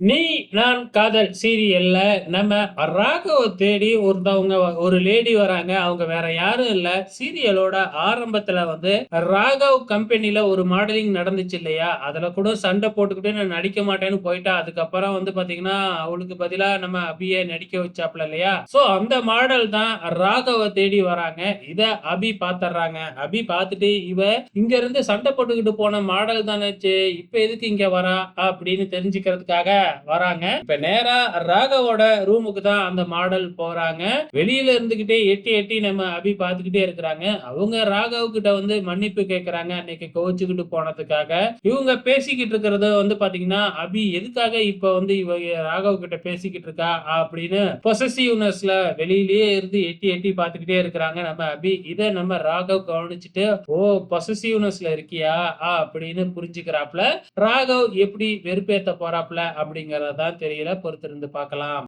நீ நான் காதல் சீரியல்ல நம்ம ராகவ தேடி ஒருத்தவங்க ஒரு லேடி வராங்க. அவங்க வேற யாரும் இல்ல. சீரியலோட ஆரம்பத்துல வந்து ராகவ் கம்பெனில ஒரு மாடலிங் நடந்துச்சு இல்லையா? அதுல கூட சண்டை போட்டுக்கிட்டு நான் நடிக்க மாட்டேன்னு போயிட்டா. அதுக்கப்புறம் வந்து பாத்தீங்கன்னா அவளுக்கு பதிலா நம்ம அபிய நடிக்க வச்சாப்ல இல்லையா? சோ அந்த மாடல் தான் ராகவ தேடி வராங்க. இத அபி பாத்துறாங்க அபி பார்த்துட்டு இவ இங்க இருந்து சண்டை போட்டுக்கிட்டு போன மாடல் தானேச்சு இப்ப எதுக்கு இங்க வரா? அப்படின்னு தெரிஞ்சுக்கிறதுக்காக வராங்க. இப்ப நேரா ராகவோட ரூமுக்கு தான் அந்த மாடல் போறாங்க. வெளியில இருந்துகிட்டே எட்டி எட்டி நம்ம அபி பாத்துக்கிட்டே இருக்கிறாங்க. அவங்க ராகவ் கிட்ட வந்து மன்னிப்பு கேக்குறாங்க அன்னைக்கு கோச்சுக்கிட்டு போனதுக்காக. இவங்க பேசிக்கிட்டு இருக்கிறத வந்து பாத்தீங்கன்னா அபி எதுக்காக இப்ப வந்து இவ ராகவ் கிட்ட பேசிக்கிட்டு இருக்கா அப்படின்னு பொசசிவ்னஸ்ல வெளியிலேயே இருந்து எட்டி எட்டி பாத்துக்கிட்டே இருக்கிறாங்க நம்ம அபி. இதை நம்ம ராகவ் கவனிச்சுட்டு ஓ பொசசிவ்னஸ்ல இருக்கியா? அப்படின்னு புரிஞ்சுக்கிறாப்ல ராகவ் எப்படி வெறுப்பேத்த போறாப்ல அப்படிங்கறதான் தெரியல பொறுத்திருந்து பார்க்கலாம்.